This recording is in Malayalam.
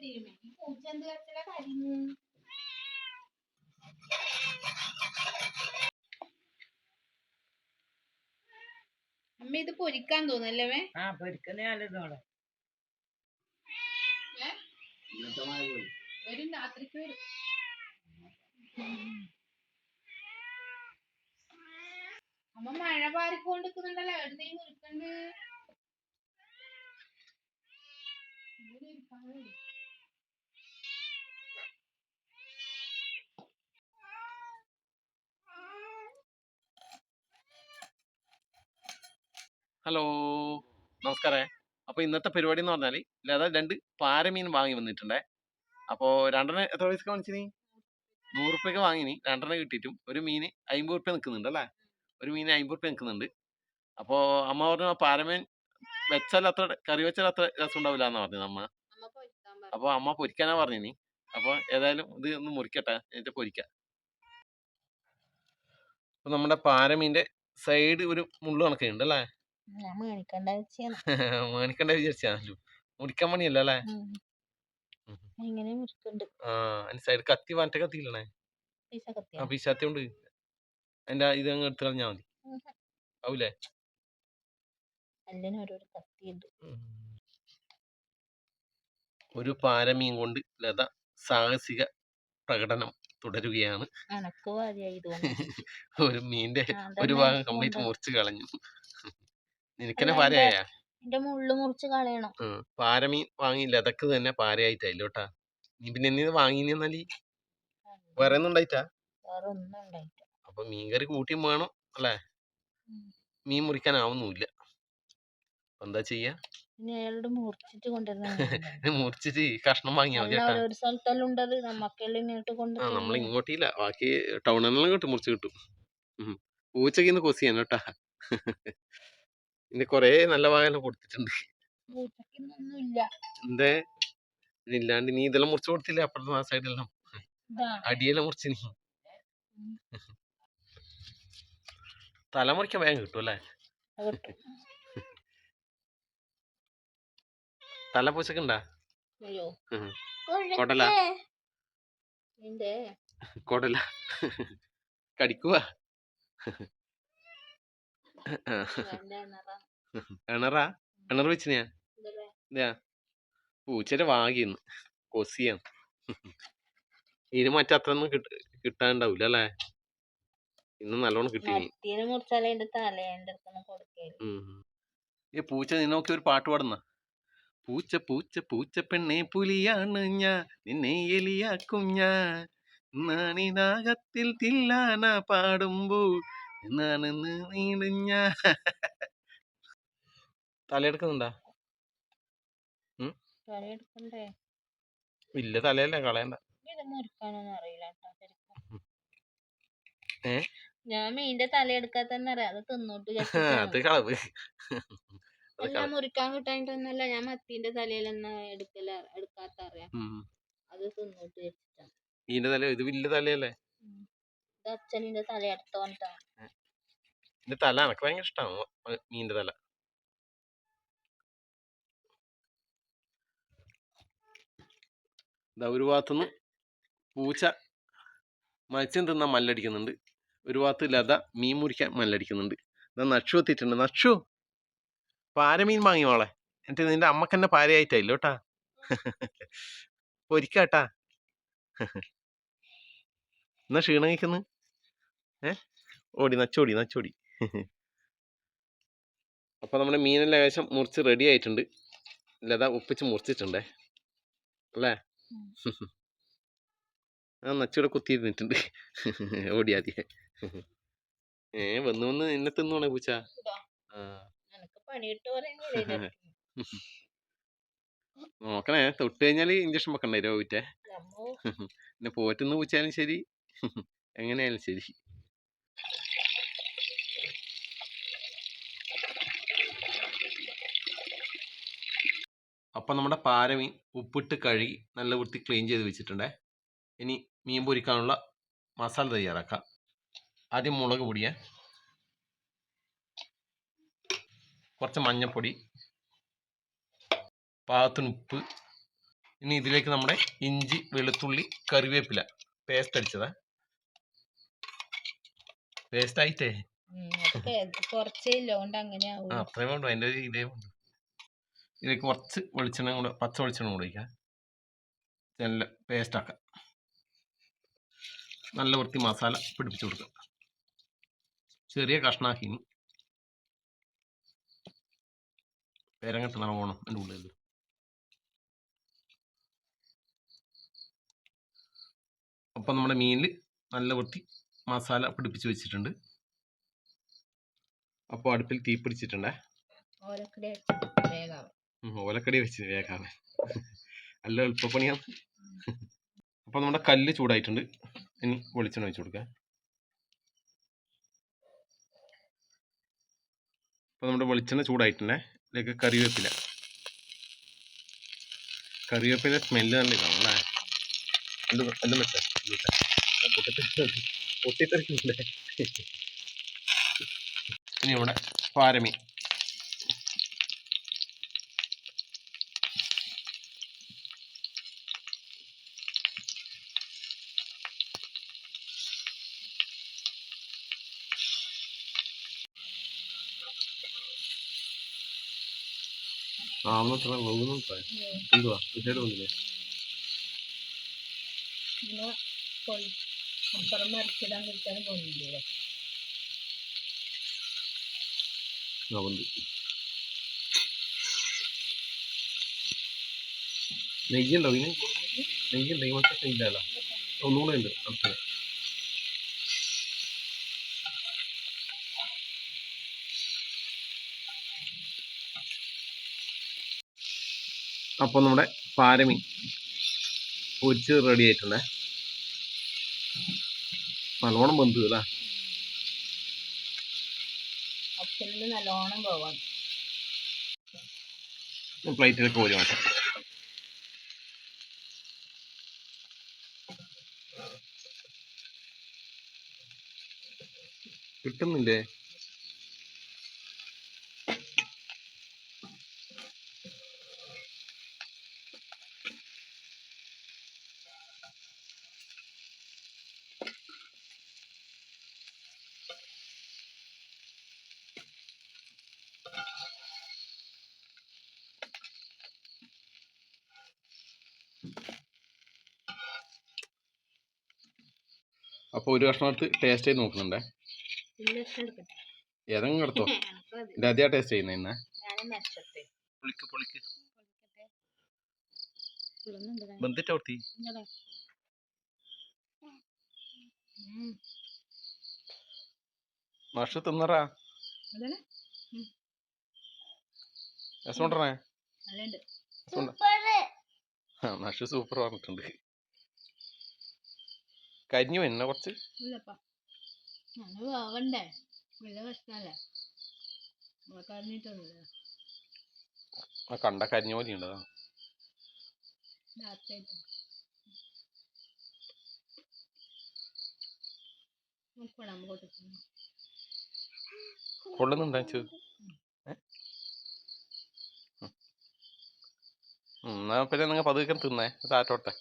തീരുമേ ഈ പൂച്ച എന്ത് കരച്ചിലാ കരിഞ്ഞു അമ്മ ഇത് പൊരിക്കാൻ തോന്നല്ലേ ആ പൊരിക്കുന്ന നല്ലതോടെ വരും രാത്രിക്ക് വരും. അമ്മ മഴ പാറിക്കൊണ്ടിരിക്കുന്നുണ്ടല്ലോ. എവിടെ നിൽക്കണ്ട്. ഇവിടെ ഇരിക്കാൻ ഹലോ നമസ്കാരേ. അപ്പോൾ ഇന്നത്തെ പരിപാടി എന്ന് പറഞ്ഞാൽ ലത രണ്ട് പാരമീൻ വാങ്ങി വന്നിട്ടുണ്ടേ. അപ്പോൾ രണ്ടെണ്ണം എത്ര പൈസക്ക് വാങ്ങിച്ചിനി? നൂറ് റുപ്യക്ക് വാങ്ങിനി. രണ്ടെണ്ണം കിട്ടിയിട്ടും. ഒരു മീൻ അമ്പത് റുപ്യ നിൽക്കുന്നുണ്ട് അല്ലേ? ഒരു മീൻ അമ്പത് റുപ്യ നിൽക്കുന്നുണ്ട് അപ്പോൾ അമ്മ പറഞ്ഞു ആ പാരമീൻ വെച്ചാൽ അത്ര കറി വെച്ചാൽ അത്ര രസം ഉണ്ടാവില്ല എന്ന് പറഞ്ഞു അമ്മ. അമ്മ പൊരിക്കാൻ പറഞ്ഞു. അപ്പോൾ അമ്മ പൊരിക്കാനാ പറഞ്ഞിനി. അപ്പോൾ ഏതായാലും ഇത് ഒന്ന് മുറിക്കട്ടെ. എന്നിട്ട് പൊരിക്കാം. അപ്പോൾ നമ്മുടെ പാരമീന്റെ സൈഡ് ഒരു മുള്ളു കണക്കുണ്ട് അല്ലേ? മേണിക്കണ്ട വിചാരിച്ചാണല്ലോ. മുടിക്കാൻ പണിയല്ല അല്ലേ? സൈഡ് കത്തി മറ്റേ കത്തിയില്ലേ ആ പിശാത്തി കൊണ്ട് അതിന്റെ ഇത് അങ്ങ് എടുത്തു കളഞ്ഞാ മതി. ആവൂലേ? ഒരു പാരമീൻ കൊണ്ട് ലത സാഹസിക പ്രകടനം തുടരുകയാണ്. ഒരു മീന്റെ ഒരു ഭാഗം കംപ്ലീറ്റ് മുറിച്ച് കളഞ്ഞു. നിനക്കെന്നെ പാരയായ? എന്റെ മുള്ളു മുറിച്ച് കളയണം. പാരമീൻ വാങ്ങി ലതക്ക് തന്നെ പാരയായിട്ടായില്ലോട്ടാ നീ പിന്നെ നീ വാങ്ങിന്നാലി വേറെ ഒന്നും ഉണ്ടായിട്ടാ? വേറെ ഒന്നും ഉണ്ടായിട്ടില്ല. അപ്പൊ മീൻകറി കൂട്ടിയും വേണം അല്ലേ? മീൻ മുറിക്കാനാവുന്നില്ല. എന്താ ചെയ്യാ? അയാളോട് മുറിച്ചിട്ട് കൊണ്ടുവരുന്ന മുറിച്ചിട്ട് കഷ്ണം വാങ്ങിയാ മതി ഒരു സ്ഥലത്തെല്ലാം ഉണ്ടത്. നമ്മക്കെല്ലാം ഇങ്ങോട്ട് കൊണ്ട് ആ നമ്മൾ ഇങ്ങോട്ടില്ല. ബാക്കി ടൗണിലെല്ലാം കിട്ടും മുറിച്ച് കിട്ടും. ഉം. പൂച്ചക്ക് ഇന്ന് കൊസിയാണ് കേട്ടാ. ഇന്ന് കൊറേ നല്ല വാഹനം കൊടുത്തിട്ടുണ്ട്. എന്തേ? ഇല്ലാണ്ട് നീ ഇതെല്ലാം മുറിച്ച് കൊടുത്തില്ല? അപ്പുറത്തെ ആ സൈഡെല്ലാം. അടിയെല്ലാം മുറിച്ച് നീ ഉം. തല മുറിക്കാൻ വേഗം കിട്ടും അല്ലേ? തല പൂച്ചക്കുണ്ടാ? കൊടല. കൊടല. കടിക്കുവാ. എണറാ എണർ വെച്ചിനാ? ഇതല്ലേ? ഇതാ. പൂച്ചയുടെ വാങ്ങിന്ന് കൊസിയാണ്. ഇതിന് മറ്റത്രൊന്നും കിട്ട കിട്ടാണ്ടാവൂല അല്ലേ ഇന്ന് നല്ലോണം കിട്ടി. ഈ പൂച്ച നിന്നോക്കി ഒരു പാട്ട് പാടുന്ന? പൂച്ച പൂച്ച പൂച്ച പെണ്ണെ പുലിയാണ് ഞാൻ. നിന്നെ എലിയാക്കും ഞാൻ. നാണിനാഗത്തിൽ തില്ലാന പാടുമ്പോൾ എന്നാണെന്ന് നീടും ഞാൻ തലയെടുക്കുന്നുണ്ടാ? തല ഇല്ല തലയല്ലേ കളയണ്ട. ഞാൻ മീന്റെ തല എടുക്കാൻ തന്നെ അറിയാം. അത് തിന്നോട്ട് അത് കളവ്. കളവ്. മുറിക്കാൻ കിട്ടാനിട്ടൊന്നല്ല ഞാൻ മത്തിന്റെ തലയിലെന്നാ എടുക്കല എടുക്കാത്ത അറിയാം. അത് തിന്നോട്ട് വെച്ചിട്ടാണ് ഇതിന്റെ തല ഇത് വലിയ തലയല്ലേ? ഇത് അച്ഛനിന്റെ തല എടുത്തോണ്ടാ ഇതിന്റെ തല എനക്ക് ഭയങ്കര ഇഷ്ടമാണ് മീനിന്റെ തല. ഇതാ ഒരു ഭാഗത്തുനിന്ന് പൂച്ച മത്സ്യം തിന്നാൻ മല്ലടിക്കുന്നുണ്ട്. ഒരു ഭാഗത്ത് ലത മീൻ മുറിക്കാൻ മല്ലടിക്കുന്നുണ്ട്. ഇതാ നക്ഷു എത്തിയിട്ടുണ്ട്. നക്ഷു പാരമീൻ വാങ്ങി മോളെ? എന്നിട്ട് നിന്റെ അമ്മയ്ക്ക് തന്നെ പാരയായിട്ടായില്ലോ കേട്ടാ? പൊരിക്കാട്ടാ. എന്നാ ക്ഷീണം കഴിക്കുന്നു? ഏ? ഓടി നച്ചോടി നച്ചോടി. അപ്പോൾ നമ്മുടെ മീനെല്ലാം ഏകദേശം മുറിച്ച് റെഡി ആയിട്ടുണ്ട്. ലത ഒപ്പിച്ച് മുറിച്ചിട്ടുണ്ടേ. അല്ലേ? ആ നച്ചൂടെ കുത്തിയിരുന്നിട്ടുണ്ട് ഓടിയാതി ഏ വന്ന് വന്ന് എന്നെ തിന്നോണേ പൂച്ച. നോക്കണേ തൊട്ട് കഴിഞ്ഞാൽ ഇഞ്ചക്ഷൻ വെക്കണ്ടേ രോഗിറ്റേ പിന്നെ പോറ്റുന്ന പൂച്ചാലും ശരി. എങ്ങനെയായാലും ശരി. അപ്പം നമ്മുടെ പാരമീൻ ഉപ്പിട്ട് കഴുകി നല്ല വൃത്തി ക്ലീൻ ചെയ്ത് വെച്ചിട്ടുണ്ടേ. ഇനി മീൻ പൊരിക്കാനുള്ള മസാല തയ്യാറാക്കാം. ആദ്യം മുളക് പൊടിയേ. കുറച്ച് മഞ്ഞൾപ്പൊടി പാകത്തിന് ഉപ്പ്. ഇനി ഇതിലേക്ക് നമ്മുടെ ഇഞ്ചി വെളുത്തുള്ളി കറിവേപ്പില പേസ്റ്റ് അടിച്ചതാ. പേസ്റ്റ് ആയിട്ടേ. കുറച്ചേ അങ്ങനെ ആ അത്രയും വേണ്ടു. അതിന്റെ ഒരു ഇതേ വേണ്ടു. ഇതിലേക്ക് കുറച്ച് വെളിച്ചെണ്ണ കൂടെ പച്ച വെളിച്ചെണ്ണ കൂടെ ഒഴിക്കാം. നല്ല പേസ്റ്റ് ആക്കാം. നല്ല വൃത്തി മസാല പിടിപ്പിച്ചു കൊടുക്കുക ചെറിയ കഷ്ണാക്കി പേരങ്ങട്ട് നിറം പോകണം എന്റെ ഉള്ളിൽ അപ്പം നമ്മുടെ മീനിൽ നല്ല വൃത്തി മസാല പിടിപ്പിച്ച് വെച്ചിട്ടുണ്ട്. അപ്പോൾ അടുപ്പിൽ തീ പിടിച്ചിട്ടുണ്ടേ. ഓലക്കടി വെച്ച് വേഗാണ് നല്ല എളുപ്പപ്പണിയാണ് അപ്പൊ നമ്മുടെ കല്ല് ചൂടായിട്ടുണ്ട്. ഇനി വെളിച്ചെണ്ണ ഒഴിച്ചു കൊടുക്കാം. അപ്പൊ നമ്മുടെ വെളിച്ചെണ്ണ ചൂടായിട്ടുണ്ടേ. ഇതിലേക്ക് കറിവേപ്പില. കറിവേപ്പില സ്മെല്ല് നല്ല ഇതാണ് അല്ലേ? ഇനി നമ്മുടെ പാരമീൻ ആ ഒന്നത്ര പോകുന്നു എന്തുവാ? വിശേഷം കൊൾ- അപ്പുറം മറിച്ചിടാൻ കിട്ടാൻ പോകുന്നില്ലേ നെയ്യുണ്ടോ ഇതിന്? നെയ്യുണ്ട് ഈ മറ്റേ ഇല്ലല്ലോ ഒന്നുകൂടെ ഉണ്ട്. അടുത്തത് അപ്പോൾ നമ്മുടെ പാരമീൻ പൊരിച്ച് റെഡി ആയിട്ടുണ്ടേ. നല്ലോണം ബന്ധു അല്ലേ നല്ലോണം പോവാം. പ്ലേറ്റിലേക്ക് കോരി മാറ്റാം. കിട്ടുന്നില്ലേ? അപ്പോൾ ഒരു കഷ്ണം എടുത്ത് ടേസ്റ്റ് ചെയ്ത് നോക്കുന്നുണ്ടേ. ഏതെങ്കിലും എടുത്തോ? ഇത് ആദ്യമാണ് ടേസ്റ്റ് ചെയ്യുന്നത് ഇന്ന്. പൊളിക്ക് പൊളിക്ക്. പുള്ളുന്നുണ്ട് ബന്ധിട്ട് അവിടുത്തെ നഷ് തിന്നറാ? രസമുണ്ടേ നഷ് സൂപ്പർ പറഞ്ഞിട്ടുണ്ട്. കരിഞ്ഞു വരുന്ന കുറച്ച്? ആ കണ്ട കരിഞ്ഞ പോലെ ഉണ്ടോ കൊള്ളുന്നുണ്ടോ നോക്കണം നമുക്ക് കൊള്ളുന്നുണ്ടാ ചു എന്നാ പിന്നെ നിങ്ങൾ പതുക്കെ തിന്നേ. താറ്റോട്ടെ